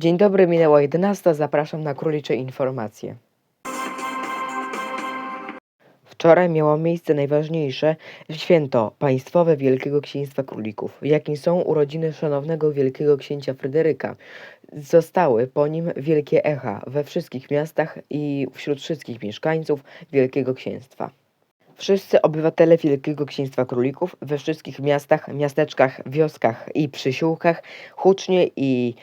Dzień dobry, minęła 11. Zapraszam na królicze informacje. Wczoraj miało miejsce najważniejsze święto państwowe Wielkiego Księstwa Królików, jakim są urodziny szanownego Wielkiego Księcia Fryderyka. Zostały po nim wielkie echa we wszystkich miastach i wśród wszystkich mieszkańców Wielkiego Księstwa. Wszyscy obywatele Wielkiego Księstwa Królików we wszystkich miastach, miasteczkach, wioskach i przysiłkach hucznie i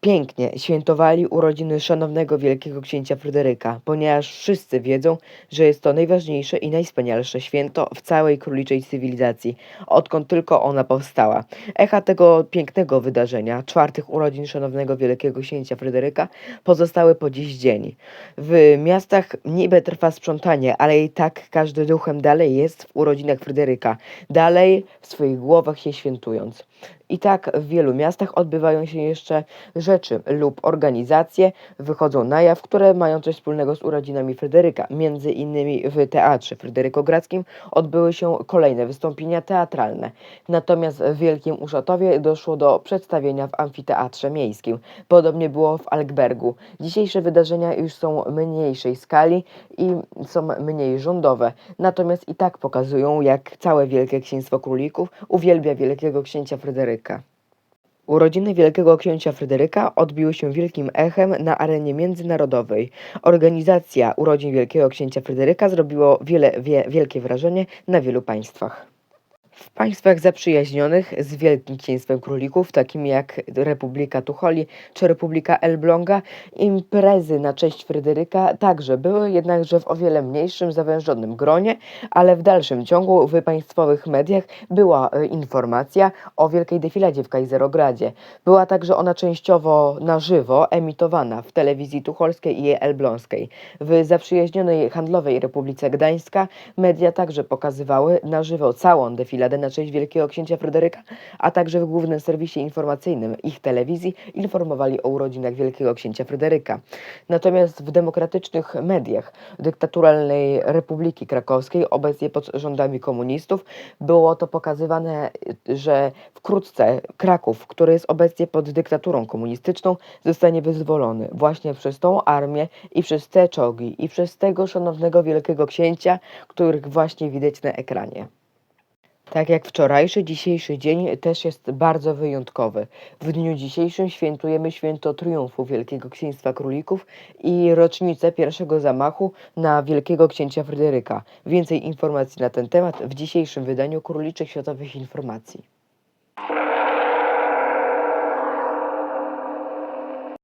pięknie świętowali urodziny szanownego Wielkiego Księcia Fryderyka, ponieważ wszyscy wiedzą, że jest to najważniejsze i najwspanialsze święto w całej króliczej cywilizacji, odkąd tylko ona powstała. Echa tego pięknego wydarzenia, czwartych urodzin szanownego Wielkiego Księcia Fryderyka, pozostały po dziś dzień. W miastach niby trwa sprzątanie, ale i tak każdy duchem dalej jest w urodzinach Fryderyka, dalej w swoich głowach się świętując. I tak w wielu miastach odbywają się jeszcze rzeczy lub organizacje wychodzą na jaw, które mają coś wspólnego z urodzinami Fryderyka. Między innymi w Teatrze Fryderykogradzkim odbyły się kolejne wystąpienia teatralne. Natomiast w Wielkim Uszatowie doszło do przedstawienia w Amfiteatrze Miejskim. Podobnie było w Alkbergu. Dzisiejsze wydarzenia już są mniejszej skali i są mniej rządowe. Natomiast i tak pokazują, jak całe Wielkie Księstwo Królików uwielbia Wielkiego Księcia Fryderyka. Urodziny Wielkiego Księcia Fryderyka odbiły się wielkim echem na arenie międzynarodowej. Organizacja urodzin Wielkiego Księcia Fryderyka zrobiło wiele, wie, wielkie wrażenie na wielu państwach. W państwach zaprzyjaźnionych z Wielkim Księstwem Królików, takimi jak Republika Tucholi czy Republika Elbląga, imprezy na cześć Fryderyka także były, jednakże w o wiele mniejszym, zawężonym gronie, ale w dalszym ciągu w państwowych mediach była e, informacja o wielkiej defiladzie w Kajzerogradzie. Była także ona częściowo na żywo emitowana w telewizji tucholskiej i elbląskiej. W zaprzyjaźnionej handlowej Republice Gdańska media także pokazywały na żywo całą defiladę na cześć Wielkiego Księcia Fryderyka, a także w głównym serwisie informacyjnym ich telewizji informowali o urodzinach Wielkiego Księcia Fryderyka. Natomiast w demokratycznych mediach dyktaturalnej Republiki Krakowskiej, obecnie pod rządami komunistów, było to pokazywane, że wkrótce Kraków, który jest obecnie pod dyktaturą komunistyczną, zostanie wyzwolony właśnie przez tą armię i przez te czołgi i przez tego szanownego Wielkiego Księcia, których właśnie widać na ekranie. Tak jak wczorajszy, dzisiejszy dzień też jest bardzo wyjątkowy. W dniu dzisiejszym świętujemy święto triumfu Wielkiego Księstwa Królików i rocznicę pierwszego zamachu na Wielkiego Księcia Fryderyka. Więcej informacji na ten temat w dzisiejszym wydaniu Króliczych Światowych Informacji.